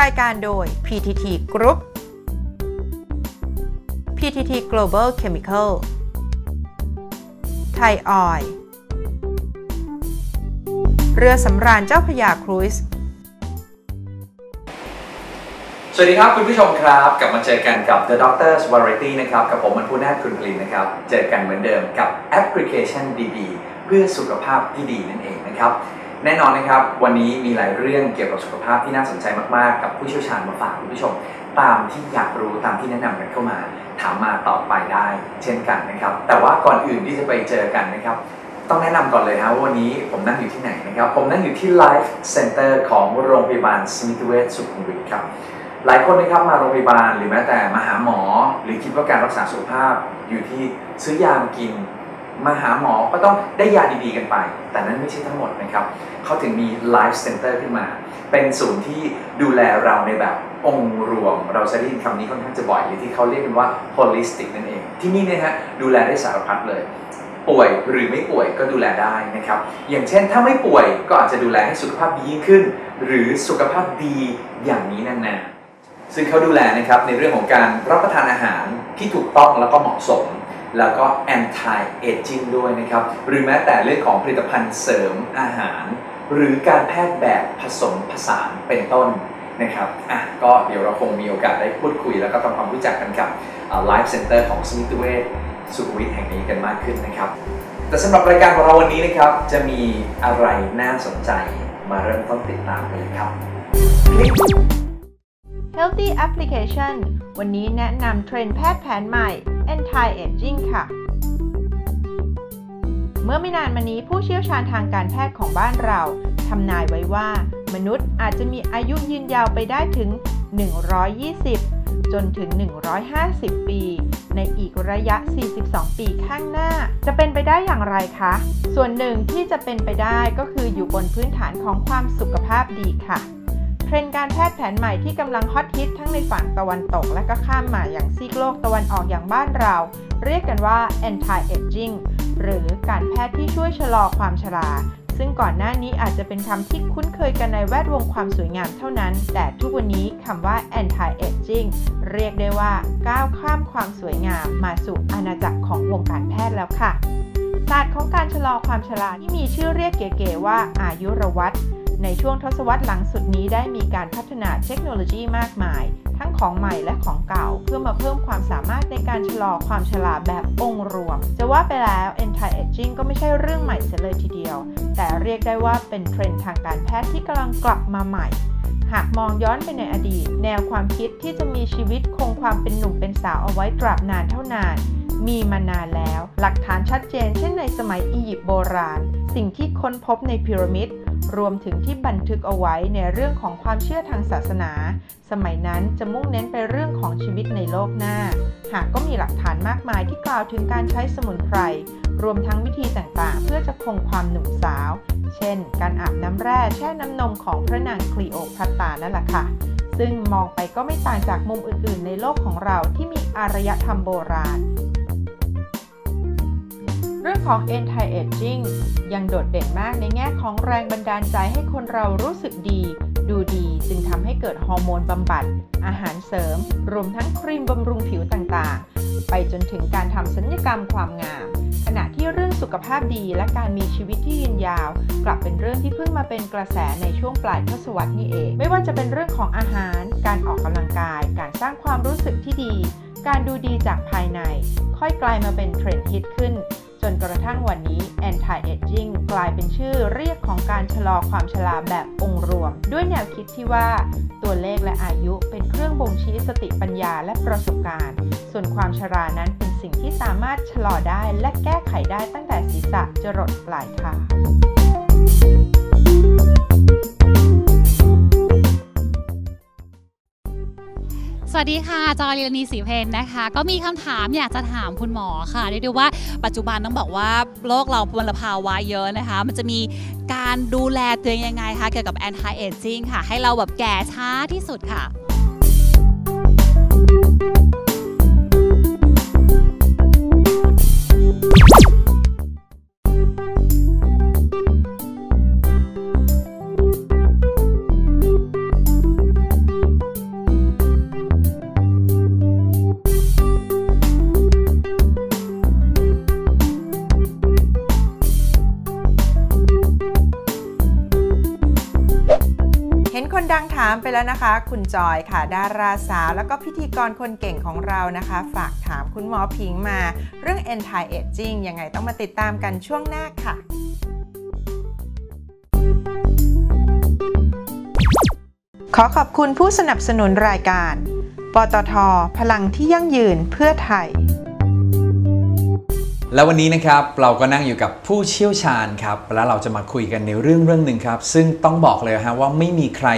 รายการโดย PTT Group PTT Global Chemical ไทยออยล์เรือสำราญเจ้าพระยาครูซสวัสดีครับคุณผู้ชมครับ กลับมาเจอกันกับ The Doctor's Variety นะครับ กับผมมันพูนาคุณพลินนะครับ เจอกันเหมือนเดิมกับแอปพลิเคชันดีๆ เพื่อสุขภาพที่ดีนั่นเองนะครับ แน่นอนนะครับ วันนี้มีหลายเรื่องเกี่ยวกับสุขภาพที่น่าสนใจมากๆ กับผู้เชี่ยวชาญมาฝากคุณผู้ชม ตามที่อยากรู้ตามที่แนะนำกันเข้ามา ถามมาตอบไปได้ เช่นกันนะครับ แต่ว่าก่อนอื่นที่จะไปเจอกันนะครับ ต้องแนะนำก่อนเลยนะว่าวันนี้ผมนั่งอยู่ที่ไหนนะครับ ผมนั่งอยู่ที่ Life Center ของโรงพยาบาลสมิติเวชสุขุมวิทครับหลายคนนะครับมาโรงพยาบาลหรือแม้แต่มาหาหมอ หรือคิดว่าการรักษาสุขภาพอยู่ที่ซื้อยามากิน มาหาหมอก็ต้องได้ยาดีๆกันไป แต่นั้นไม่ใช่ทั้งหมดนะครับเขาถึงมี Life Center ขึ้นมา เป็นศูนย์ที่ดูแลเราในแบบองค์รวม เราจะได้ยินคำนี้ค่อนข้างจะบ่อยหรือที่เขาเรียกกันว่า holistic นั่นเอง ที่นี่เนี่ยฮะดูแลได้สารพัดเลย ป่วยหรือไม่ป่วยก็ดูแลได้นะครับ อย่างเช่นถ้าไม่ป่วยก็อาจจะดูแลให้สุขภาพดียิ่งขึ้น หรือสุขภาพดีอย่างนี้นานๆซึ่งเขาดูแลนะครับในเรื่องของการรับประทานอาหารที่ถูกต้องแล้วก็เหมาะสม แล้วก็ anti aging ด้วยนะครับ หรือแม้แต่เรื่องของผลิตภัณฑ์เสริมอาหาร หรือการแพทย์แบบผสมผสานเป็นต้นนะครับอะก็เดี๋ยวเราคงมีโอกาสได้พูดคุย แล้วก็ทำความรู้จักกันกับ Life Center ของสมิตเวชสุขวิทแห่งนี้กันมากขึ้นนะครับ แต่สำหรับรายการของเราวันนี้นะครับ จะมีอะไรน่าสนใจมาเริ่มต้นติดตามกันเลยครับ Healthy Application วันนี้แนะนำเทรนด์แพทย์แผนใหม่ Anti Aging ค่ะ เมื่อไม่นานมานี้ผู้เชี่ยวชาญทางการแพทย์ของบ้านเราทำนายไว้ว่า มนุษย์อาจจะมีอายุยืนยาวไปได้ถึง 120 จนถึง 150 ปี ในอีกระยะ 42 ปีข้างหน้า จะเป็นไปได้อย่างไรคะ ส่วนหนึ่งที่จะเป็นไปได้ก็คืออยู่บนพื้นฐานของความสุขภาพดีค่ะ ทรนด์การแพทย์แผนใหม่ที่กำลังฮอตฮิตทั้งในฝั่งตะวันตก และก็ข้ามมาอย่างซีกโลกตะวันออกอย่างบ้านเรา เรียกกันว่า anti aging หรือการแพทย์ที่ช่วยชะลอความชราซึ่งก่อนหน้านี้อาจจะเป็นคำที่คุ้นเคยกันในแวดวงความสวยงามเท่านั้น แต่ทุกวันนี้คำว่า anti aging เรียกได้ว่าก้าวข้ามความสวยงามมาสู่อาณาจักรของวงการแพทย์แล้วค่ะศาสตร์ของการชะลอความชราที่มีชื่อเรียกเก๋ๆว่าอายุรวัตร ในช่วงทศวรรษหลังสุดนี้ได้มีการพัฒนาเทคโนโลยีมากมาย ทั้งของใหม่และของเก่า เพื่อมาเพิ่มความสามารถในการชะลอความชราแบบองค์รวม จะว่าไปแล้ว anti aging ก็ไม่ใช่เรื่องใหม่เสียเลยทีเดียว แต่เรียกได้ว่าเป็นเทรนด์ทางการแพทย์ที่กำลังกลับมาใหม่หากมองย้อนไปในอดีต แนวความคิดที่จะมีชีวิตคงความเป็นหนุ่มเป็นสาวเอาไว้ตราบนานเท่านาน มีมานานแล้ว หลักฐานชัดเจนเช่นในสมัยอียิปต์โบราณ สิ่งที่ค้นพบในพีระมิด รวมถึงที่บันทึกเอาไว้ในเรื่องของความเชื่อทางศาสนา สมัยนั้นจะมุ่งเน้นไปเรื่องของชีวิตในโลกหน้า หากก็มีหลักฐานมากมายที่กล่าวถึงการใช้สมุนไพร รวมทั้งวิธีต่างๆ เพื่อจะคงความหนุ่มสาว เช่น การอาบน้ำแร่แช่น้ำนมของพระนางคลีโอพัตตรานั่นแหละค่ะ ซึ่งมองไปก็ไม่ต่างจากมุมอื่นๆ ในโลกของเราที่มีอารยธรรมโบราณ เรื่องของ anti aging ยังโดดเด่นมากในแง่ของแรงบันดาลใจให้คนเรารู้สึกดี ดูดีจึงทำให้เกิดฮอร์โมนบำบัด อาหารเสริม รวมทั้งครีมบำรุงผิวต่างๆ ไปจนถึงการทำศัลยกรรมความงาม ขณะที่เรื่องสุขภาพดีและการมีชีวิตที่ยืนยาว กลับเป็นเรื่องที่เพิ่งมาเป็นกระแสในช่วงปลายทศวรรษนี้เอง ไม่ว่าจะเป็นเรื่องของอาหาร การออกกำลังกาย การสร้างความรู้สึกที่ดี การดูดีจากภายใน ค่อยกลายมาเป็นเทรนด์ฮิตขึ้น จนกระทั่งวันนี้ anti aging กลายเป็นชื่อเรียกของการชะลอความชราแบบองค์รวม ด้วยแนวคิดที่ว่า ตัวเลขและอายุเป็นเครื่องบ่งชี้สติปัญญาและประสบการณ์ ส่วนความชรานั้นเป็นสิ่งที่สามารถชะลอได้และแก้ไขได้ตั้งแต่ศีรษะจรดปลายเท้า สวัสดีค่ะ จอยเรนีสีเพนนะคะ ก็มีคำถามอยากจะถามคุณหมอค่ะเรียกได้ว่าปัจจุบันต้องบอกว่าโลกเรามลภาวะเยอะนะคะ มันจะมีการดูแลตัวเองยังไงคะเกี่ยวกับ anti aging ค่ะ ให้เราแบบแก่ช้าที่สุดค่ะ แล้วนะคะ คุณจอยค่ะ ดาราสาวแล้วก็พิธีกรคนเก่งของเรานะคะ ฝากถามคุณหมอพิงมาเรื่อง anti aging ยังไงต้องมาติดตามกันช่วงหน้าค่ะขอขอบคุณผู้สนับสนุนรายการ ปตท พลังที่ยั่งยืนเพื่อไทย แล้ววันนี้นะครับเราก็นั่งอยู่กับผู้เชี่ยวชาญครับ แล้วเราจะมาคุยกันในเรื่องเรื่องหนึ่งครับ ซึ่งต้องบอกเลยฮะว่าไม่มีใคร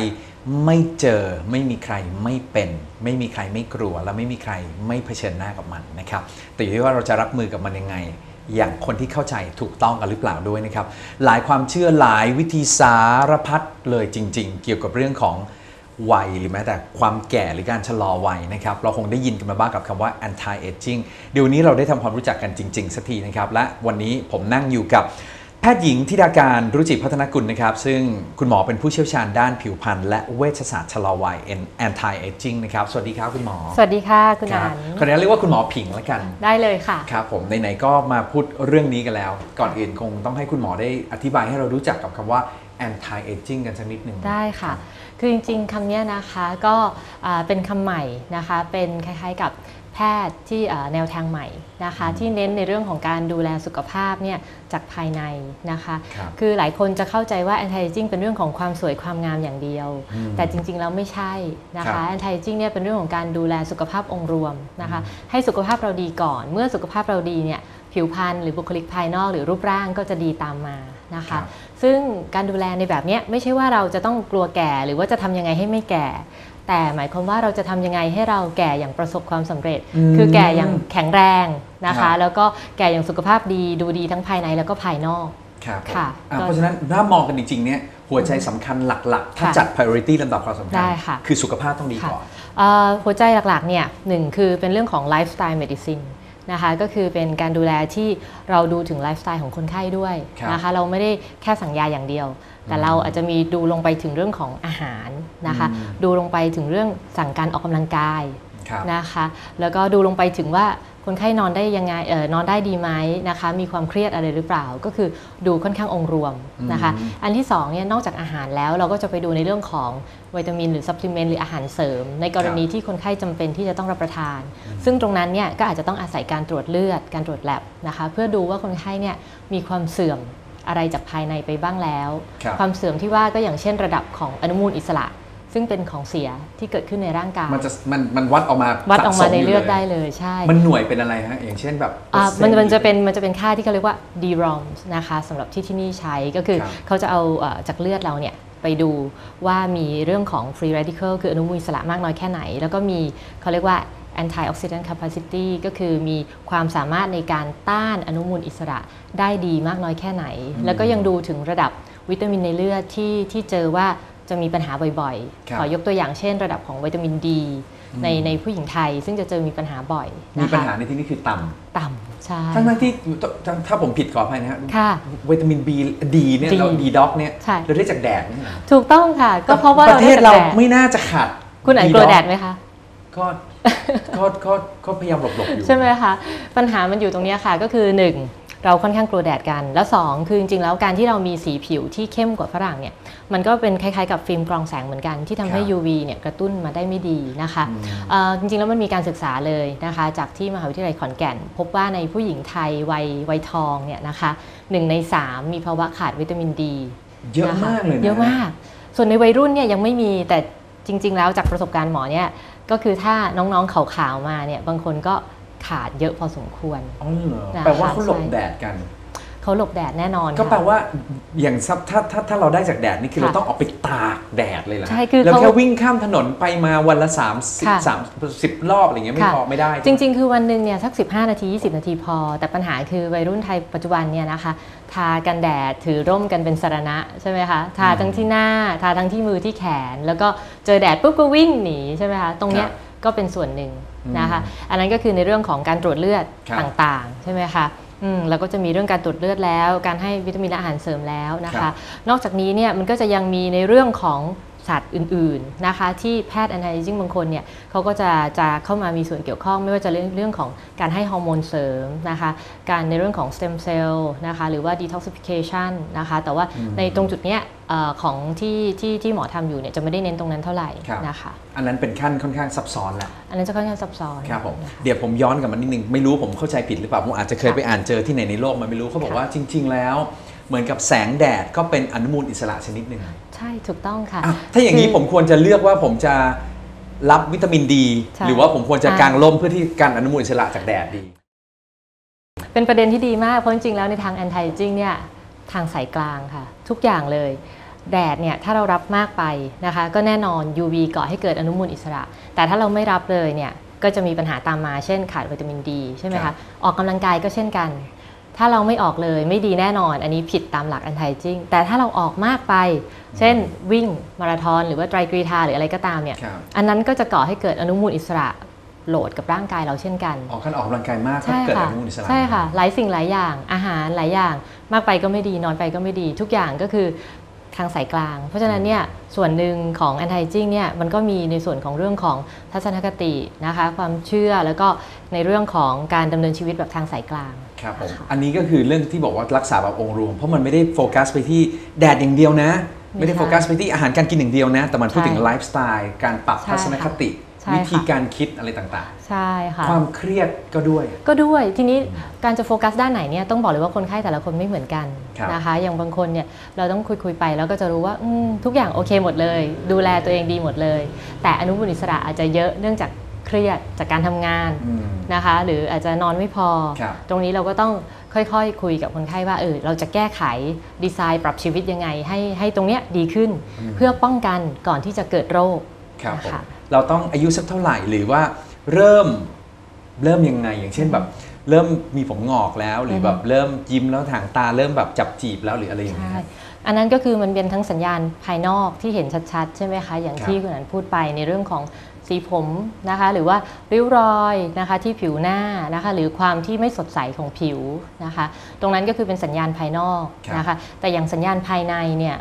ไม่เจอไม่มีใครไม่เป็น ไม่มีใครไม่กลัว และไม่มีใครไม่เผชิญหน้ากับมันนะครับแต่อยู่ที่ว่าเราจะรับมือกับมันยังไง อย่างคนที่เข้าใจถูกต้องกันหรือเปล่าด้วยนะครับหลายความเชื่อหลายวิธีสารพัดเลยจริง ๆ เกี่ยวกับเรื่องของวัยหรือแม้แต่ความแก่หรือการชะลอวัยนะครับเราคงได้ยินกันมาบ้างกับคำว่า anti aging เดี๋ยวนนี้เราได้ทำความรู้จักกันจริง ๆสักทีนะครับและวันนี้ผมนั่งอยู่กับ แพทย์หญิงธิดาการรุจิพัฒนกุลนะครับ ซึ่งคุณหมอเป็นผู้เชี่ยวชาญด้านผิวพรรณและเวชศาสตร์ชะลอวัย anti aging นะครับสวัสดีครับคุณหมอ สวัสดีค่ะคุณครัอับนขออนุญาตเรียกว่าคุณหมอผิงแล้วกัน ได้เลยค่ะครับผมไหนๆก็มาพูดเรื่องนี้กันแล้ว ก่อนอื่นคงต้องให้คุณหมอได้อธิบายให้เรารู้จักกับคำว่า anti aging กันสักนิดหนึ่งได้ค่ะ คือจริงๆคำเนี้ยนะคะก็อ่าเป็นคำใหม่นะคะเป็นคล้ายๆกับ แพทย์ที่อ่าแนวทางใหม่นะคะที่เน้นในเรื่องของการดูแลสุขภาพเนี่ยจากภายในนะคะครับคือหลายคนจะเข้าใจว่า anti aging เป็นเรื่องของความสวยความงามอย่างเดียวอืมแต่จริงๆแล้วไม่ใช่นะครัคะบ anti aging เนี่ยเป็นเรื่องของการดูแลสุขภาพองค์รวมนะคะให้สุขภาพเราดีก่อน เมื่อสุขภาพเราดีเนี่ยผิวพรรณหรือบุคลิกภายนอกหรือรูปร่างก็จะดีตามมานะครัคะบซึ่งการดูแลในแบบเนี้ยไม่ใช่ว่าเราจะต้องกลัวแก่ หรือว่าจะทำยังไงให้ไม่แก่ แต่หมายความว่าเราจะทำยังไงให้เราแก่อย่างประสบความสำเร็จอืมคือแก่อย่างแข็งแรงนะครัคะบแล้วก็แก่อย่างสุขภาพดีดูดีทั้งภายในแล้วก็ภายนอกครับผมค่ะอะก็เพราะฉะนั้นถ้ามองกันจริงๆเนี่ยหัวใจสำคัญหลักๆ ถ้าค่ะจัด priority ลำดับความสำคัญได้ค่ะคือสุขภาพต้องดีค่ะก่อนเอ่อหัวใจหลักๆเนี่ยหนึ่งคือเป็นเรื่องของ lifestyle medicine นะคะก็คือเป็นการดูแลที่เราดูถึงไลฟ์สไตล์ของคนไข้ด้วยครับนะคะเราไม่ได้แค่สั่งยาอย่างเดียว แต่เราอาจจะมีดูลงไปถึงเรื่องของอาหารนะคะอืมดูลงไปถึงเรื่องสั่งการออกกำลังกายครับนะคะ แล้วก็ดูลงไปถึงว่าคนไข้นอนได้ยังไงเออนอนได้ดีไหมนะคะ มีความเครียดอะไรหรือเปล่า ก็คือดูค่อนข้างองค์รวมนะคะอืมอันที่สองเนี่ยนอกจากอาหารแล้วเราก็จะไปดูในเรื่องของวิตามิน หรือซัพพลีเมนต์หรืออาหารเสริม ในกรณีที่คนไข้จำเป็นที่จะต้องรับประทาน ซึ่งตรงนั้นเนี่ยก็อาจจะต้องอาศัยการตรวจเลือด การตรวจแลบนะคะ เพื่อดูว่าคนไข้เนี่ยมีความเสื่อม อะไรจากภายในไปบ้างแล้วครับความเสื่อมที่ว่าก็อย่างเช่นระดับของอนุมูลอิสระ ซึ่งเป็นของเสียที่เกิดขึ้นในร่างกาย มันจะมันมันวัดออกมาวัดออกมาสะสในยู่เลือดได้เลยใช่ มันหน่วยเป็นอะไรฮะอย่างเช่นแบบอ่าเปอร์มันซ็ต์มันจะเป็นมันจะเป็นค่าที่เขาเรียกว่า DROMS นะคะสำหรับที่ที่นี่ใช้ก็คือครับเขาจะเอาเอ่อจากเลือดเราเนี่ยไปดูว่ามีเรื่องของ free radical คืออนุมูลอิสระมากน้อยแค่ไหน แล้วก็มีเขาเรียกว่า antioxidant capacity ก็คือมีความสามารถในการต้านอนุมูลอิสระได้ดีมากน้อยแค่ไหน แล้วก็ยังดูถึงระดับวิตามินในเลือดที่ที่เจอว่าจะมีปัญหาบ่อยครับๆขอยกตัวอย่างเช่น ระดับของวิตามินดีในในผู้หญิงไทย ซึ่งจะเจอมีปัญหาบ่อยมีนะคะปัญหาในที่นี้คือต่ต่ำใช่ำทั้งๆที่ถ้าถ้าผมผิดขออภัยนะฮะค่ะวิตามิน B ดีเนี่ย D เราดีด็อกเนี่ยใช่เราได้จากแดดไม่ใช่เหรอถูกต้องค่ะ ก็เพราะว่าประเทศได้เราแต่แดดไม่น่าจะขาดคุณอ่าน D กลัว doc แดดไหมคะก็ ก็ก็ก็พยายามหลบๆอยู่ ใช่ไหมคะ ปัญหามันอยู่ตรงเนี้ยค่ะก็คือ 1 เราค่อนข้างกลัวแดดกัน แล้ว 2 คือจริงๆแล้วการที่เรามีสีผิวที่เข้มกว่าฝรั่งเนี่ยมันก็เป็นคล้ายๆกับฟิล์มกรองแสงเหมือนกันที่ทำให้ครับ UV เนี่ยกระตุ้นมาได้ไม่ดีนะคะอืมเอ่อจริงๆแล้วมันมีการศึกษาเลยนะคะ จากที่มหาวิทยาลัยขอนแก่น พบว่าในผู้หญิงไทยวัยวัยทองเนี่ยนะคะหนึ่งใน 3 มีภาวะขาดวิตามินดีเยอะมากเลยนะเยอะมาก ส่วนในวัยรุ่นเนี่ยยังไม่มีแต่จริง ๆ แล้วจากประสบการณ์หมอเนี่ย ก็คือถ้าน้องๆขาวๆมาเนี่ยบางคนก็ขาดเยอะพอสมควรอ๋อเหรอนะคะแปลว่าเขาหลบใช่แดดกัน เขาหลบแดดแน่นอนก็ค่ะแปลว่าอย่างถ้าถ้าถ้าถ้าเราได้จากแดดนี่คือค่ะเราต้องออกไปตากแดดเลยเหรอใช่คือแล้วเขาแค่วิ่งข้ามถนนไปมาวันละ3 0ค่ะ3 10รอบอะไรเงี้ยไม่ค่ะพอไม่ได้ จริง ๆ คือวันหนึ่งเนี่ยสัก 15 นาที 20 นาทีพอ แต่ปัญหาคือวัยรุ่นไทยปัจจุบันเนี่ยนะคะทากันแดดถือร่มกันเป็นสารณะใช่ไหมคะทาทั้งที่หน้าทาทั้งที่มือที่แขน แล้วก็เจอแดดปุ๊บก็วิ่งหนีใช่ไหมคะตรงเนี้ยก็เป็นส่วนหนึ่งนะคะ อันนั้นก็คือในเรื่องของการตรวจเลือดครับต่างๆ ใช่ไหมคะ อืมแล้วก็จะมีเรื่องการตรวจเลือดแล้ว การให้วิตามินและอาหารเสริมแล้วนะครัคะ บ นอกจากนี้เนี่ยมันก็จะยังมีในเรื่องของ สัตว์อื่นๆนะคะที่แพทย์ anti aging บางคนเนี่ยเขาก็จะจะเข้ามามีส่วนเกี่ยวข้อง ไม่ว่าจะเรื่องเรื่องของการให้ฮอร์โมนเสริมนะคะการในเรื่องของ stem cell นะคะหรือว่า detoxification นะคะแต่ว่าอืมในตรงจุดเนี้ยเอ่อของที่ที่ที่หมอทำอยู่เนี่ยจะไม่ได้เน้นตรงนั้นเท่าไหร่ครับนะคะอันนั้นเป็นขั้นค่อนข้างซับซ้อนแหละอันนั้นจะค่อนข้างซับซ้อนครับผมนะคะเดี๋ยวผมย้อนกลับมานิดนึงไม่รู้ผมเข้าใจผิดหรือเปล่าผมอาจจะเคยไปอ่านเจอที่ไหนในโลกมันไม่รู้เขาบอกค่ะว่าจริง ๆ แล้ว เหมือนกับแสงแดดก็เป็นอนุมูลอิสระชนิดหนึ่งใช่ถูกต้องค่ะอะถ้าอย่างนี้คือผมควรจะเลือกว่าผมจะรับวิตามินดีใช่หรือว่าผมควรจะอะกางร่มเพื่อที่กันอนุมูลอิสระจากแดดดี เป็นประเด็นที่ดีมากเพราะจริงๆแล้วในทาง anti aging เนี่ยทางสายกลางค่ะ ทุกอย่างเลยแดดเนี่ยถ้าเรารับมากไปนะคะ ก็แน่นอน UV ก่อให้เกิดอนุมูลอิสระ แต่ถ้าเราไม่รับเลยเนี่ยก็จะมีปัญหาตามมาเช่นขาดวิตามินดีใช่ไหมครัคะบออกกำลังกายก็เช่นกัน ถ้าเราไม่ออกเลยไม่ดีแน่นอน อันนี้ผิดตามหลัก anti aging แต่ถ้าเราออกมากไป เช่นวิ่งมาราธอนหรือว่าไตรกรีธาหรืออะไรก็ตามเนี่ยครับอันนั้นก็จะก่อให้เกิดอนุมูลอิสระโหลดกับร่างกายเราเช่นกันออกการออกกำลังกายมากก็ใช่เกิดอค่ะนุมูลอิสระใช่ค่ะ หลายสิ่งหลายอย่างอาหารหลายอย่าง มากไปก็ไม่ดีน้อยไปก็ไม่ดี ทุกอย่างก็คือทางสายกลาง เพราะฉะนั้นเนี่ยส่วนหนึ่งของ anti aging เนี่ยมันก็มีในส่วนของเรื่องของทัศนคตินะคะ ความเชื่อแล้วก็ในเรื่องของการดำเนินชีวิตแบบทางสายกลาง ครับผมอันนี้ก็คือเรื่องที่บอกว่ารักษาแบบองค์รวม เพราะมันไม่ได้โฟกัสไปที่แดดอย่างเดียวนะ ไม่ได้ไม่ใช่โฟกัสไปที่อาหารการกินอย่างเดียวนะ แต่มันพูดถึงใช่ไลฟ์สไตล์การปรับใช่ทัศนคติใช่วิธีค่ะการคิดอะไรต่างใช่ค่ะๆความเครียดก็ด้วย ก็ด้วยทีนี้การจะโฟกัสด้านไหนเนี่ยต้องบอกเลยว่าคนไข้แต่ละคนไม่เหมือนกันครับนะคะ อย่างบางคนเนี่ยเราต้องคุยคุยๆไปแล้วก็จะรู้ว่าอืมทุกอย่างโอเคหมดเลย ดูแลตัวเองดีหมดเลย แต่อนุมูลอิสระอาจจะเยอะเนื่องจาก เครียดจากการทำงานอืมนะคะ หรืออาจจะนอนไม่พอครับตรงนี้เราก็ต้องค่อยๆคุยกับคนไข้ว่าเออเราจะแก้ไขดีไซน์ปรับชีวิตยังไง ให้ให้ตรงเนี้ยดีขึ้นอืมเพื่อป้องกันก่อนที่จะเกิดโรคครับผมนะคะเราต้องอายุสักเท่าไหร่หรือว่าเริ่มเริ่มยังไงอย่างเช่นแบบเริ่มมีผมงอกแล้วหรือแบบเริ่มยิ้มแล้วถางตาเริ่มแบบจับจีบแล้วหรืออะไรอย่างเงี้ยใช่อันนั้นก็คือมันเป็นทั้งสัญญาณภายนอกที่เห็นชัดๆ ใช่ไหมคะ อย่างครับที่คุณอันพูดไปในเรื่องของ สีผมนะคะหรือว่าริ้วรอยนะคะที่ผิวหน้านะคะหรือความที่ไม่สดใสของผิวนะคะตรงนั้นก็คือเป็นสัญญาณภายนอกนะคะแต่อย่างสัญญาณภายในเนี่ย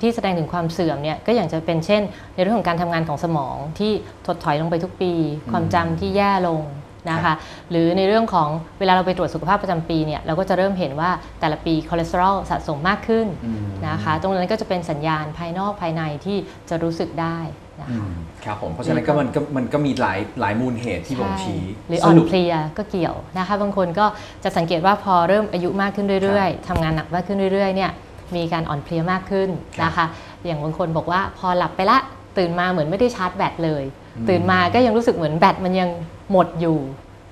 ที่แสดงถึงความเสื่อมเนี่ยก็อย่างจะเป็นเช่น ในเรื่องของการทำงานของสมองที่ถดถอยลงไปทุกปี ความจำที่แย่ลงนะคะหรือในเรื่องของเวลาเราไปตรวจสุขภาพประจำปีเนี่ยเราก็จะเริ่มเห็นว่าแต่ละปีคอเลสเตอรอลสะสมมากขึ้นอืมนะคะตรงนั้นก็จะเป็นสัญญาณภายนอกภายในที่จะรู้สึกได้นะอื คะมครับผมเพราะฉะนั้นก็มันก็มันก็มีหลายหลายมูลเหตุที่บ่งชี้ใช่หรือสอ่อนรุปเพลียก็เกี่ยวนะคะบางคนก็จะสังเกตว่าพอเริ่มอายุมากขึ้นเรื่อยๆทำงานหนักมากขึ้นเรื่อยๆเนี่ยมีการอ่อนเพลียมากขึ้นครับนะคะอย่างบางคนบอกว่าพอหลับไปละตื่นมาเหมือนไม่ได้ชาร์จแบตเลยอืมตื่นมาก็ยังรู้สึกเหมือนแบตมันยังหมดอยู่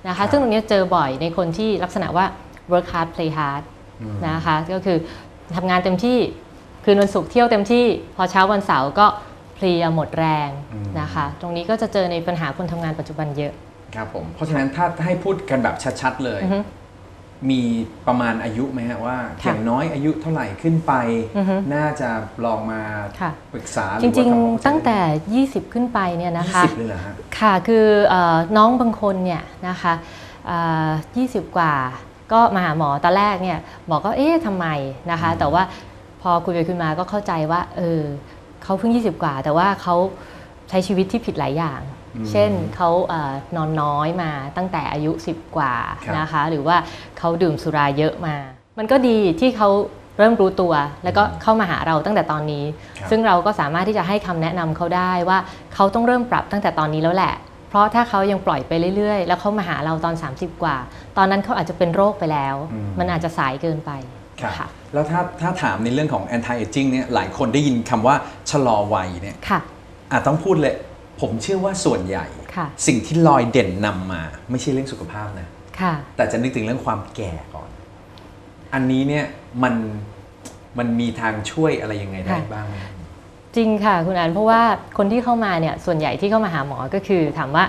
นะครัคะบซึ่งตรงนี้เจอบ่อยในคนที่ลักษณะว่า work hard play hard อืมนะคะก็คือทำงานเต็มที่คืนวันศุกร์เที่ยวเต็มที่ พอเช้าวันเสาร์ก็ เพลียหมดแรงอืมนะคะ ตรงนี้ก็จะเจอในปัญหาคนทำงานปัจจุบันเยอะครับผมเพราะฉะนั้นถ้าให้พูดกันแบบชัดๆเลยอือฮึมีประมาณอายุไหมฮะว่าค่ะอย่างน้อยอายุเท่าไหร่ขึ้นไปอือฮึน่าจะลองมาค่ะปรึกษาหจรือว่าริงทำความเข้าใจๆตั้งแต่ 20 ขึ้นไปเนี่ยนะคะยี่สิบเลยเหรอฮะค่ะคือเออน้องบางคนเนี่ยนะคะเอ่อ20 กว่า ก็มาหาหมอตอนแรกเนี่ยหมอก็เอ๊ะทำไมนะคะอืมแต่ว่าพอคุยไปคุยมาก็เข้าใจว่าเออ เขาเพิ่ง 20 กว่า แต่ว่าเขาใช้ชีวิตที่ผิดหลายอย่างอืมเช่นเขาเอ่อนอนน้อยมาตั้งแต่อายุ 10 กว่าครับนะคะ หรือว่าเขาดื่มสุราเยอะมา มันก็ดีที่เขาเริ่มรู้ตัว แล้วก็เข้ามาหาเราตั้งแต่ตอนนี้ครับซึ่งเราก็สามารถที่จะให้คำแนะนำเขาได้ว่าเขาต้องเริ่มปรับตั้งแต่ตอนนี้แล้วแหละเพราะถ้าเขายังปล่อยไปเรื่อย ๆ แล้วเขามาหาเราตอน 30 กว่า ตอนนั้นเขาอาจจะเป็นโรคไปแล้วอืมมันอาจจะสายเกินไปครับค่ะ แล้วถ้าถ้าถามในเรื่องของ anti aging เนี่ยหลายคนได้ยินคำว่าชะลอวัยเนี่ยค่ะอาจต้องพูดเลย ผมเชื่อว่าส่วนใหญ่ค่ะสิ่งที่ลอยเด่นนำมา ไม่ใช่เรื่องสุขภาพนะค่ะแต่จะนึกถึงเรื่องความแก่ก่อน อันนี้เนี่ยมันมันมีทางช่วยอะไรยังไงได้ค่ะบ้างไหมจริงค่ะคุณอันเพราะว่าคนที่เข้ามาเนี่ยส่วนใหญ่ที่เข้ามาหาหมอก็คือถามว่า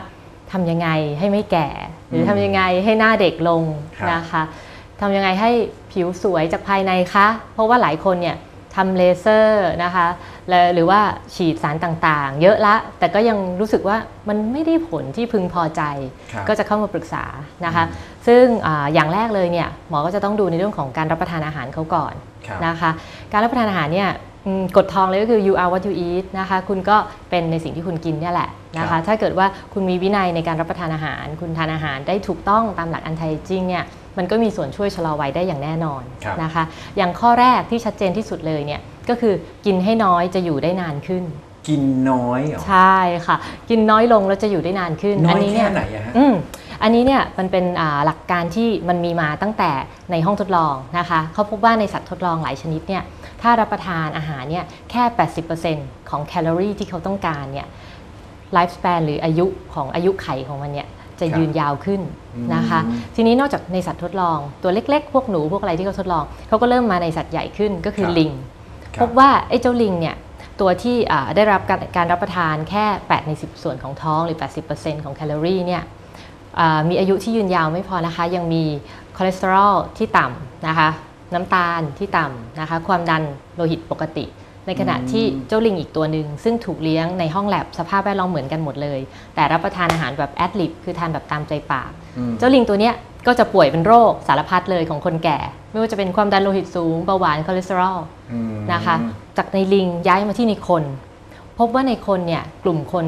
ทำยังไงให้ไม่แก่ หรือมทำยังไงให้หน้าเด็กลงครับนะคะ ทำยังไงให้ผิวสวยจากภายในคะ เพราะว่าหลายคนเนี่ยทำเลเซอร์นะคะและหรือว่าฉีดสารต่างๆ เยอะละ แต่ก็ยังรู้สึกว่ามันไม่ได้ผลที่พึงพอใจครับก็จะเข้ามาปรึกษานะคะอืมซึ่งอาอย่างแรกเลยเนี่ยหมอก็จะต้องดูในเรื่องของการรับประทานอาหารเขาก่อนครับนะคะ การรับประทานอาหารเนี่ยอืมกฎทองเลยก็คือ you are what you eat นะคะ คุณก็เป็นในสิ่งที่คุณกินเนี่ยแหละนะครัคะบถ้าเกิดว่าคุณมีวินัยในการรับประทานอาหาร คุณทานอาหารได้ถูกต้องตามหลัก anti aging เนี่ย มันก็มีส่วนช่วยชะลอวัยได้อย่างแน่นอนครับนะคะ อย่างข้อแรกที่ชัดเจนที่สุดเลยเนี่ยก็คือกินให้น้อยจะอยู่ได้นานขึ้น กินน้อยเหรอใช่ค่ะ กินน้อยลงแล้วจะอยู่ได้นานขึ้นน้อยนี้แค่เนี่ยไหนอะฮะอืมอันนี้เนี่ยมันเป็นอ่าหลักการที่มันมีมาตั้งแต่ในห้องทดลองนะคะเขาพบว่าในสัตว์ทดลองหลายชนิดเนี่ยถ้ารับประทานอาหารเนี่ยแค่ 80%ของแคลอรี่ที่เขาต้องการเนี่ยไลฟ์ส p ป n หรืออายุของอายุไขของมันเนี่ย จะครับยืนยาวขึ้นนะคะอืมทีนี้นอกจากในสัตว์ทดลองตัวเล็ก ๆ พวกหนูพวกอะไรที่เขาทดลองเขาก็เริ่มมาในสัตว์ใหญ่ขึ้นก็คือครับลิงคพรับบว่าไอ้เจ้าลิงเนี่ยตัวที่อ่าได้รับการการรับประทานแค่ 8 ใน 10 ส่วนของท้องหรือ 80%ของแคลอรี่เนี่ยอ่ามีอายุที่ยืนยาวไม่พอนะคะ ยังมีคอเลสเตอรอลที่ต่ำนะคะ น้ำตาลที่ต่ำนะคะ ความดันโลหิตปกติ ในขณะอืมที่เจ้าลิงอีกตัวหนึ่งซึ่งถูกเลี้ยงในห้องแลบสภาพแวดล้อมเหมือนกันหมดเลย แต่รับประทานอาหารแบบแอดลิบคือทานแบบตามใจปากอืมเจ้าลิงตัวเนี้ยก็จะป่วยเป็นโรคสารพัดเลยของคนแก่ ไม่ว่าจะเป็นความดันโลหิตสูงเบาหวานคอเลสเตอรอลอืมนะคะ จากในลิงย้ายมาที่ในคน พบว่าในคนเนี่ยกลุ่มคน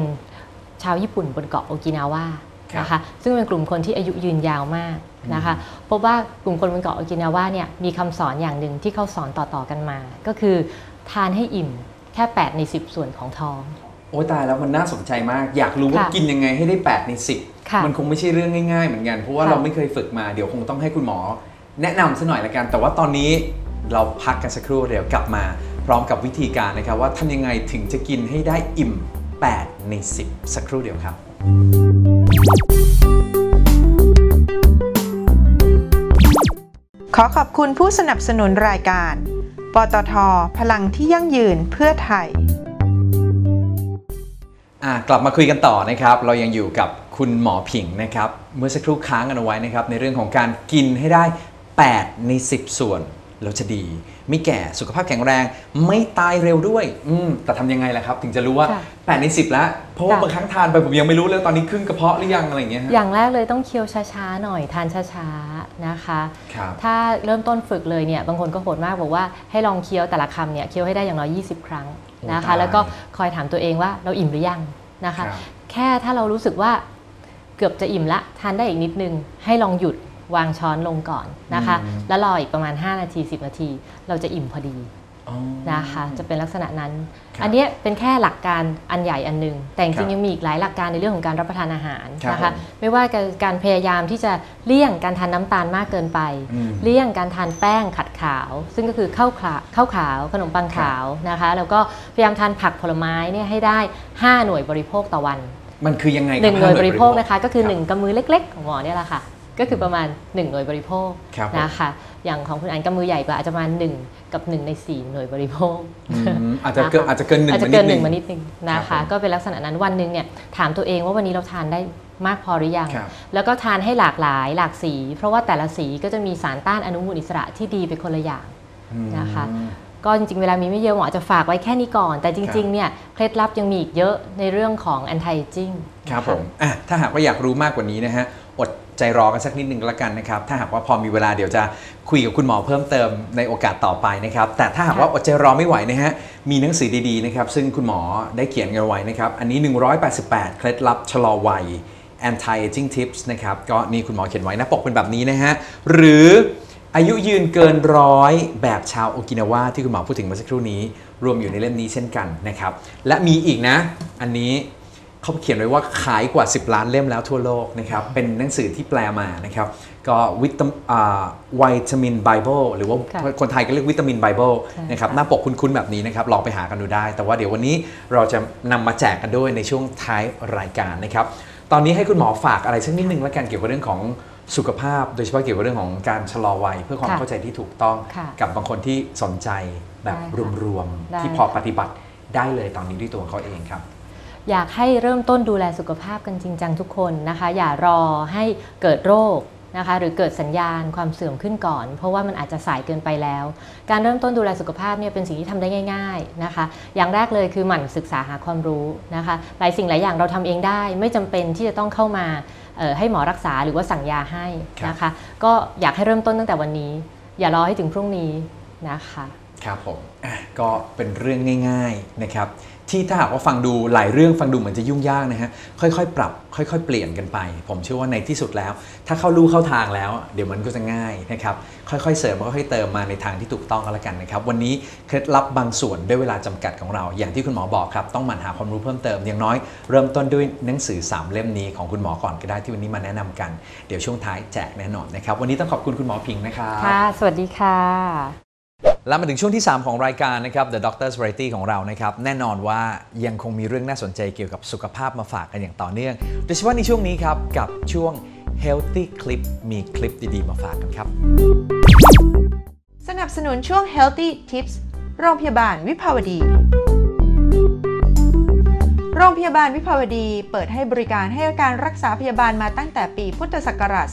ชาวญี่ปุ่นบนเกาะโอกินาวานะคะซึ่งเป็นกลุ่มคนที่อายุยืนยาวมากนะคะพบว่ากลุ่มคนบนเกาะโอกินาวาเนี่ยมีคำสอนอย่างหนึ่งที่เขาสอนต่อๆกันมา ก็คือ ทานให้อิ่มแค่ 8 ใน 10 ส่วนของท้อง โอ้ตายแล้วมันน่าสนใจมาก อยากรู้ว่าค่ะกินยังไงให้ได้ 8 ในค่ะ10 มันคงไม่ใช่เรื่องง่ายๆ เหมือนกัน เพราะว่าค่ะ เราไม่เคยฝึกมาเดี๋ยวคงต้องให้คุณหมอ แนะนำซะหน่อยละกัน แต่ว่าตอนนี้เราพักกันสักครู่เดี๋ยวกลับมา พร้อมกับวิธีการนะครับว่าทำยังไงถึงจะกินให้ได้อิ่ม 8 ใน 10 สักครู่เดียวครับ ขอขอบคุณผู้สนับสนุนรายการ ปตท พลังที่ยั่งยืนเพื่อไทยกลับมาคุยกันต่อนะครับ เรายังอยู่กับคุณหมอผิงนะครับ เมื่อสักครู่ค้างกันเอาไว้นะครับ ในเรื่องของการกินให้ได้ 8 ใน 10 ส่วน เราจะดี ไม่แก่สุขภาพแข็งแรง ไม่ตายเร็วด้วยอืมแต่ทำยังไงล่ะครับ ถึงจะรู้ว่าค่ะ8ใน10แล้ว เพราะว่าค่ะบางครั้งทานไปผมยังไม่รู้เลยตอนนี้ครึ่งกระเพาะหรือยังอะไรอย่างเงี้ยฮะอย่างแรกเลยต้องเคี้ยวช้าๆหน่อยทานช้าๆนะคะครับถ้าเริ่มต้นฝึกเลยเนี่ยบางคนก็โหดมากบอกว่าให้ลองเคี้ยวแต่ละคำเนี่ยเคี้ยวให้ได้อย่างน้อย20 ครั้งนะโอ้คะตายแล้วก็คอยถามตัวเองว่าเราอิ่มหรือยังนะคะครับแค่ถ้าเรารู้สึกว่าเกือบจะอิ่มละ ทานได้อีกนิดนึง ให้ลองหยุด วางช้อนลงก่อนนะคะอืมแล้วรออีกประมาณ 5 นาที 10 นาที เราจะอิ่มพอดีอ๋อนะคะ จะเป็นลักษณะนั้นครับอันเนี้ยเป็นแค่หลักการอันใหญ่อันหนึงแต่จครัริบงๆยังมีอีกหลายหลักการในเรื่องของการรับประทานอาหารครับนะคะผมไม่ว่าการการพยายามที่จะเลี่ยงการทานน้ำตาลมากเกินไปอืมเลี่ยงการทานแป้งขัดขาว ซึ่งก็คือข้าวขาวข้าวขาว ขนมปังขาวนะคะ แล้วก็พยายามทานผักผลไม้เนี่ยให้ได้ 5 หน่วยบริโภคต่อวัน มันคือยังไงหนึ่งคหน่วยบริโภคนะคะ ก็คือรับหนึ่งกำมือเล็ก ๆ ของหมอเนี่ยแหละค่ะ ก็คือประมาณ 1 หน่วยบริโภคครับผมนะคะอย่างของคุณอันกำมือใหญ่กว่าอาจจะประมาณ1กับ1ใน4 หน่วยบริโภคอืมอาจจะเกินอาจจะเกินหนึ่งอาจจะเกินหนึ่งมามานินิดดนึนึงงนะครัคะบผมก็เป็นลักษณะนั้นวันหนึ่งเนี่ยถามตัวเองว่าวันนี้เราทานได้มากพอหรือยังครับแล้วก็ทานให้หลากหลายหลากสี เพราะว่าแต่ละสีก็จะมีสารต้านอนุมูลอิสระที่ดีไปคนละอย่างอืมนะคะก็จริงๆ เวลามีไม่เยอะหมออาจจะฝากไว้แค่นี้ก่อน แต่จริงๆ เนี่ยเคล็ดลับยังมีอีกเยอะในเรื่องของ anti aging ครับผมอะถ้าหากว่าอยากรู้มากกว่านี้นะฮะอด ใจรอกันสักนิดหนึ่งแล้วกันนะครับ ถ้าหากว่าพอมีเวลาเดี๋ยวจะคุยกับคุณหมอเพิ่มเติมในโอกาสต่อไปนะครับ แต่ถ้าหากว่าอดใจรอไม่ไหวนะฮะ มีหนังสือดีๆนะครับ ซึ่งคุณหมอได้เขียนกันไว้นะครับ อันนี้ 188 เคล็ดลับชะลอวัย anti aging tips นะครับ ก็นี่คุณหมอเขียนไว้นะปกเป็นแบบนี้นะฮะ หรืออายุยืนเกินร้อยแบบชาวโอกินาวาที่คุณหมอพูดถึงเมื่อสักครู่นี้ รวมอยู่ในเล่มนี้เช่นกันนะครับ และมีอีกนะ อันนี้ เขาเขียนไว้ว่าขายกว่า 10 ล้านเล่มแล้วทั่วโลกนะครับเป็นหนังสือที่แปลมานะครับก็วิตาอ่าวิตามินไบเบิลหรือว่าค่ะคนไทยก็เรียกวิตามินไบเบิลใช่นะครับค่ะหน้าปกคุ้นๆแบบนี้นะครับลองไปหากันดูได้ แต่ว่าเดี๋ยววันนี้เราจะนำมาแจกกันด้วยในช่วงท้ายรายการนะครับตอนนี้ให้คุณหมอฝากอะไรสักนิดนึงแล้วกันเกี่ยวกับเรื่องของสุขภาพ โดยเฉพาะเกี่ยวกับเรื่องของการชะลอวัย เพื่อความค่ะเข้าใจที่ถูกต้องค่ะกับบางคนที่สนใจแบบได้ค่ะรวมได้ๆที่พอปฏิบัติได้เลยตอนนี้ด้วยตัวของเขาเองครับ อยากให้เริ่มต้นดูแลสุขภาพกันจริงจังทุกคนนะคะ อย่ารอให้เกิดโรคนะคะหรือเกิดสัญญาณความเสื่อมขึ้นก่อน เพราะว่ามันอาจจะสายเกินไปแล้ว การเริ่มต้นดูแลสุขภาพเนี่ยเป็นสิ่งที่ทำได้ง่าย ๆนะคะ อย่างแรกเลยคือหมั่นศึกษาหาความรู้นะคะหลายสิ่งหลายอย่างเราทำเองได้ ไม่จำเป็นที่จะต้องเข้ามาเอ่อให้หมอรักษาหรือว่าสั่งยาให้ครับนะคะ ก็อยากให้เริ่มต้นตั้งแต่วันนี้ อย่ารอให้ถึงพรุ่งนี้นะคะ ครับผมอะก็เป็นเรื่องง่าย ๆนะครับ ที่ถ้าหากว่าฟังดูหลายเรื่องฟังดูเหมือนจะยุ่งยากนะฮะค่อยๆ ปรับ ค่อย ๆ เปลี่ยนกันไป ผมเชื่อว่าในที่สุดแล้ว ถ้าเข้ารู้เข้าทางแล้ว เดี๋ยวมันก็จะง่ายนะครับค่อยๆเสริมค่อยๆเติมมาในทางที่ถูกต้องก็แล้วกันนะครับวันนี้เคล็ดลับบางส่วนด้วยเวลาจำกัดของเรา อย่างที่คุณหมอบอกครับต้องหมั่นหาความรู้เพิ่มเติมอย่างน้อยเริ่มต้นด้วยหนังสือ 3 เล่มนี้ของคุณหมอก่อนก็ได้ที่วันนี้มาแนะนำกันเดี๋ยวช่วงท้ายแจกแน่นอนนะครับวันนี้ต้องขอบคุณคุณหมอพิงค์นะครับค่ะสวัสดีค่ะ แล้วมาถึงช่วงที่ 3 ของรายการนะครับ The Doctor's Variety ของเรานะครับ แน่นอนว่ายังคงมีเรื่องน่าสนใจเกี่ยวกับสุขภาพมาฝากกันอย่างต่อเนื่อง โดยเฉพาะในช่วงนี้ครับ กับช่วง Healthy Clip มีคลิปดีๆ มาฝากกันครับ สนับสนุนช่วง Healthy Tips โรงพยาบาลวิภาวดี โรงพยาบาลวิภาวดีเปิดให้บริการให้การรักษาพยาบาลมาตั้งแต่ปีพุทธศักราช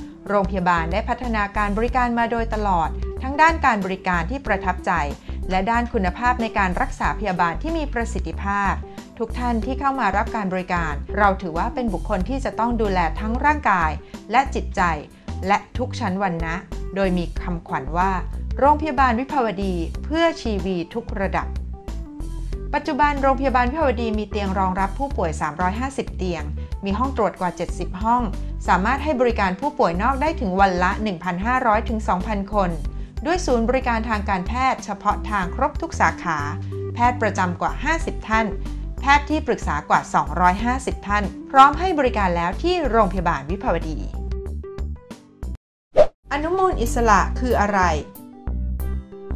2529 โรงพยาบาลได้พัฒนาการบริการมาโดยตลอด ทั้งด้านการบริการที่ประทับใจ และด้านคุณภาพในการรักษาพยาบาลที่มีประสิทธิภาพ ทุกท่านที่เข้ามารับการบริการ เราถือว่าเป็นบุคคลที่จะต้องดูแลทั้งร่างกาย และจิตใจ และทุกชั้นวรรณะ โดยมีคำขวัญว่า โรงพยาบาลวิภาวดีเพื่อชีวีทุกระดับ ปัจจุบันโรงพยาบาลวิภาวดีมีเตียงรองรับผู้ป่วย 350 เตียง มีห้องตรวจกว่า 70 ห้อง สามารถให้บริการผู้ป่วยนอกได้ถึงวันละ 1,500 ถึง 2,000 คน ด้วยศูนย์บริการทางการแพทย์เฉพาะทางครบทุกสาขา แพทย์ประจำกว่า 50 ท่าน แพทย์ที่ปรึกษากว่า 250 ท่าน พร้อมให้บริการแล้วที่โรงพยาบาลวิภาวดี อนุมูลอิสระคืออะไร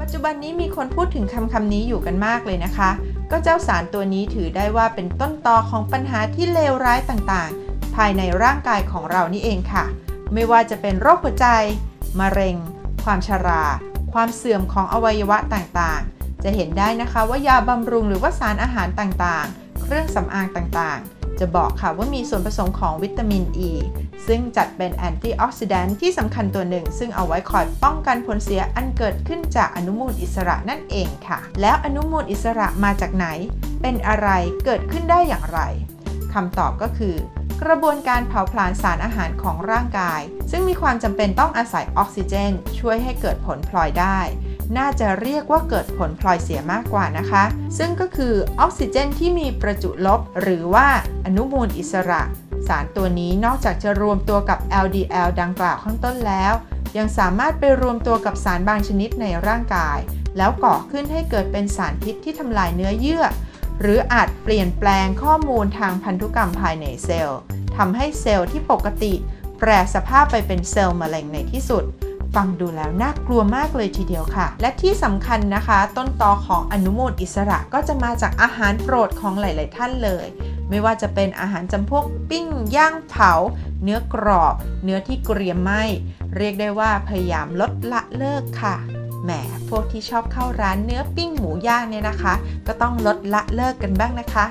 ปัจจุบันนี้มีคนพูดถึงคำคำนี้อยู่กันมากเลยนะคะ ก็เจ้าสารตัวนี้ถือได้ว่าเป็นต้นตอของปัญหาที่เลวร้ายต่างๆ ภายในร่างกายของเรานี่เองค่ะ ไม่ว่าจะเป็นโรคหัวใจ มะเร็ง ความชรา ความเสื่อมของอวัยวะต่างๆ จะเห็นได้นะคะว่ายาบำรุงหรือว่าสารอาหารต่างๆ เครื่องสำอางต่างๆ จะบอกค่ะว่ามีส่วนผสมของวิตามินอ e, ีซึ่งจัดเป็นแอนตี้ออกซิแดนต์ที่สำคัญตัวหนึ่ง ซึ่งเอาไว้คอยป้องกันผลเสียอันเกิดขึ้นจากอนุมูลอิสระนั่นเองค่ะ แล้วอนุมูลอิสระมาจากไหน เป็นอะไรเกิดขึ้นได้อย่างไรคำตอบก็คือกระบวนการเผาผลาญสารอาหารของร่างกาย ซึ่งมีความจำเป็นต้องอาศัยออกซิเจน ช่วยให้เกิดผลพลอยได้ น่าจะเรียกว่าเกิดผลพลอยเสียมากกว่านะคะ ซึ่งก็คือออกซิเจนที่มีประจุลบ หรือว่าอนุมูลอิสระ สารตัวนี้นอกจากจะรวมตัวกับ LDL ดังกล่าวข้างต้นแล้ว ยังสามารถไปรวมตัวกับสารบางชนิดในร่างกาย แล้วก่อขึ้นให้เกิดเป็นสารพิษที่ทำลายเนื้อเยื่อ หรืออาจเปลี่ยนแปลงข้อมูลทางพันธุกรรมภายในเซลล์ทำให้เซลล์ที่ปกติ แปรสภาพไปเป็นเซลล์มะเร็งในที่สุด ฟังดูแล้วน่ากลัวมากเลยทีเดียวค่ะ และที่สำคัญนะคะ ต้นตอของอนุมูลอิสระก็จะมาจากอาหารโปรดของหลาย ๆ ท่านเลย ไม่ว่าจะเป็นอาหารจำพวกปิ้งย่างเผา เนื้อกรอบ เนื้อที่เกรียมไหมเรียกได้ว่าพยายามลดละเลิกค่ะแหม พวกที่ชอบเข้าร้านเนื้อปิ้งหมูย่างเนี่ยนะคะ ก็ต้องลดละเลิกกันบ้างนะคะ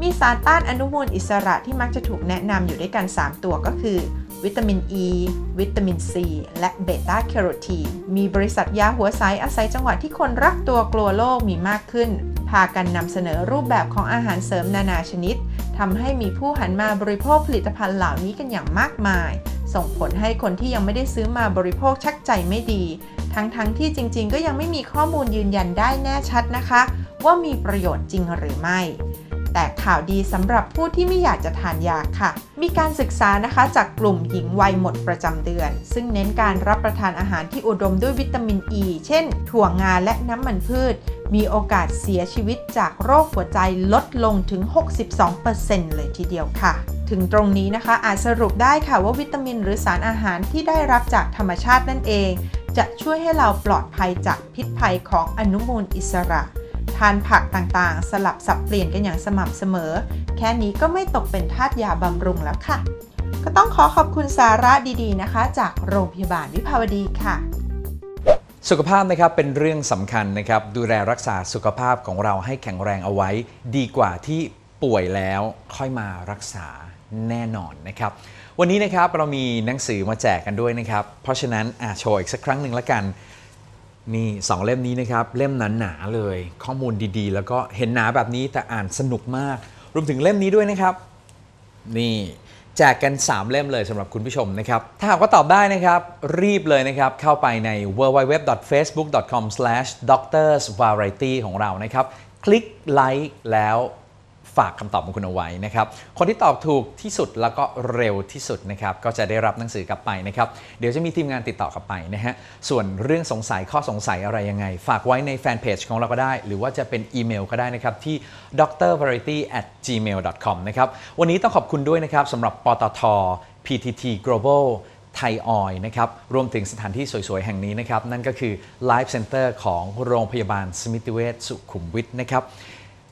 มีสารต้านอนุมูลอิสระที่มักจะถูกแนะนำอยู่ด้วยกัน 3 ตัวก็คือ วิตามินอ e, ีวิตามินซีและเบต้าแคโรทีนมีบริษัทยาหัวไซอาศัยจังหวะที่คนรักตัวกลัวโลกมีมากขึ้น พากันนำเสนอรูปแบบของอาหารเสริมนานาชนิดทำให้มีผู้หันมาบริโภคผลิตภัณฑ์เหล่านี้กันอย่างมากมาย ส่งผลให้คนที่ยังไม่ได้ซื้อมาบริโภคชักใจไม่ดี ทั้งๆทที่จริง ๆ ก็ยังไม่มีข้อมูลยืนยันได้แน่ชัดนะคะ ว่ามีประโยชน์จริงหรือไม่ แต่ข่าวดีสำหรับผู้ที่ไม่อยากจะทานยาค่ะ มีการศึกษานะคะจากกลุ่มหญิงวัยหมดประจำเดือน ซึ่งเน้นการรับประทานอาหารที่อุดมด้วยวิตามินอ e, ีเช่น ถั่วงาและน้ำมันพืช มีโอกาสเสียชีวิตจากโรคหัวใจลดลงถึง 62%เลยทีเดียวค่ะ ถึงตรงนี้นะคะอาจสรุปได้ค่ะว่าวิตามินหรือสารอาหารที่ได้รับจากธรรมชาตินั่นเอง จะช่วยให้เราปลอดภัยจากพิษภัยของอนุมูลอิสระานผักต่างๆ สลับสับเปลี่ยนกันอย่างสม่ำเสมอ แค่นี้ก็ไม่ตกเป็นทาสยาบำรุงแล้วค่ะ ก็ต้องขอขอบคุณสาระดีๆนะคะ จากโรงพยาบาลวิภาวดีค่ะสุขภาพนะครับเป็นเรื่องสำคัญนะครับ ดูแลรักษาสุขภาพของเราให้แข็งแรงเอาไว้ ดีกว่าที่ป่วยแล้วค่อยมารักษาแน่นอนนะครับ วันนี้นะครับเรามีหนังสือมาแจกกันด้วยนะครับ เพราะฉะนั้นอะโชว์อีกสักครั้งหนึ่งละกัน นี่สองเล่มนี้นะครับ เล่มหนาๆเลย ข้อมูลดีๆ แล้วก็เห็นหนาแบบนี้แต่อ่านสนุกมาก รวมถึงเล่มนี้ด้วยนะครับ นี่แจกกัน 3 เล่มเลยสำหรับคุณผู้ชมนะครับ ถ้าหากว่าตอบได้นะครับ รีบเลยนะครับ เข้าไปใน www.facebook.com/doctorsvariety ของเรานะครับ คลิกไลค์แล้ว ฝากคำตอบของคุณเอาไว้นะครับ คนที่ตอบถูกที่สุดแล้วก็เร็วที่สุดนะครับก็จะได้รับหนังสือกลับไปนะครับ เดี๋ยวจะมีทีมงานติดต่อกลับไปนะฮะ ส่วนเรื่องสงสัยข้อสงสัยอะไรยังไง ฝากไว้ในแฟนเพจของเราก็ได้ หรือว่าจะเป็นอีเมลก็ได้นะครับที่ drvariety@gmail.com นะครับ วันนี้ต้องขอบคุณด้วยนะครับสำหรับปตท PTT Global ไทยออยนะครับ รวมถึงสถานที่สวย ๆ แห่งนี้นะครับ นั่นก็คือ Live Center ของโรงพยาบาลสมิติเวชสุขุมวิทนะครับ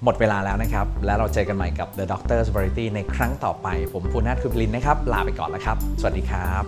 หมดเวลาแล้วนะครับ แล้วเราเจอกันใหม่กับ The Doctor's Variety ในครั้งต่อไป ผมภูนัทคุปลินนะครับ ลาไปก่อนแล้วครับ สวัสดีครับ